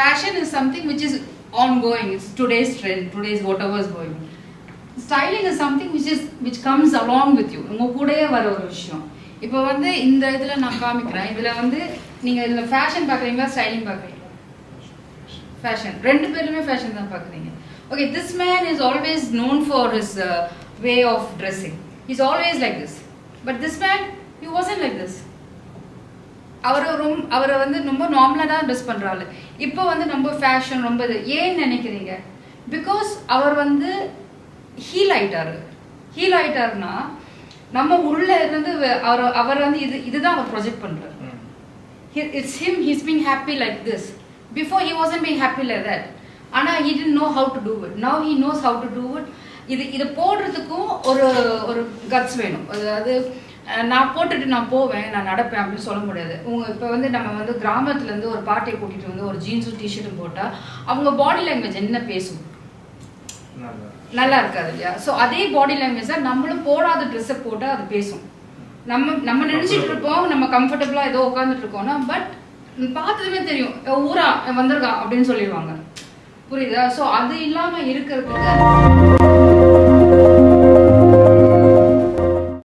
Fashion fashion something which is on going It's today's trend today's whatever is going styling is something which is which comes along with you உங்கள் கூடயே வர ஒரு விஷயம். இப்போ வந்து இந்த இதில் நான் காமிக்கிறேன். இதில் வந்து நீங்கள் இதில் ஃபேஷன் பார்க்குறீங்களா ஸ்டைலிங் பார்க்குறீங்களா? ஃபேஷன் ரெண்டு பேருமே ஃபேஷன் தான் பார்க்குறீங்க. Okay this man is always known for is way of dressing is always like this but this man you wasn't like this அவர் ரொம்ப அவரை வந்து ரொம்ப நார்மலாக தான் ட்ரெஸ் பண்ணுறாள் இப்போ வந்து ரொம்ப ஃபேஷன் ரொம்ப இது. ஏன் நினைக்கிறீங்க? பிகாஸ் அவர் வந்து ஹீல் ஆயிட்டாரு. ஹீல் ஆயிட்டாருன்னா நம்ம உள்ள இருந்து அவர் அவர் வந்து இது இதுதான் அவர் ப்ரொஜெக்ட் பண்றாரு. It's him he's being happy like this before he wasn't being happy like that ஆனால் he didn't know how to do it now he knows how to do it இது இது போடுறதுக்கும் ஒரு ஒரு கட்ஸ் வேணும். அதாவது நான் போட்டுட்டு நான் போவேன் நான் நடப்பேன் அப்படின்னு சொல்ல முடியாது. உங்க இப்போ வந்து நம்ம வந்து கிராமத்துல இருந்து ஒரு பாட்டியை கூட்டிட்டு வந்து ஒரு ஜீன்ஸும் டிஷர்ட்டும் போட்டா அவங்க பாடி லாங்குவேஜ் என்ன பேசும்? நல்லா இருக்காது இல்லையா? ஸோ அதே பாடி லாங்குவேஜ் தான் நம்மளும் போடாத ட்ரெஸ்ஸை போட்டால் அது பேசும். நம்ம நம்ம நினைச்சிட்டு இருப்போம் நம்ம கம்ஃபர்டபுளா ஏதோ உட்காந்துட்டு இருக்கோம்னா பட் பார்த்ததுமே தெரியும். "இவன் ஊரா? வந்திருக்கான் அப்படின்னு சொல்லிடுவாங்க. புரியுதா? ஸோ அது இல்லாம இருக்கிறதுக்கு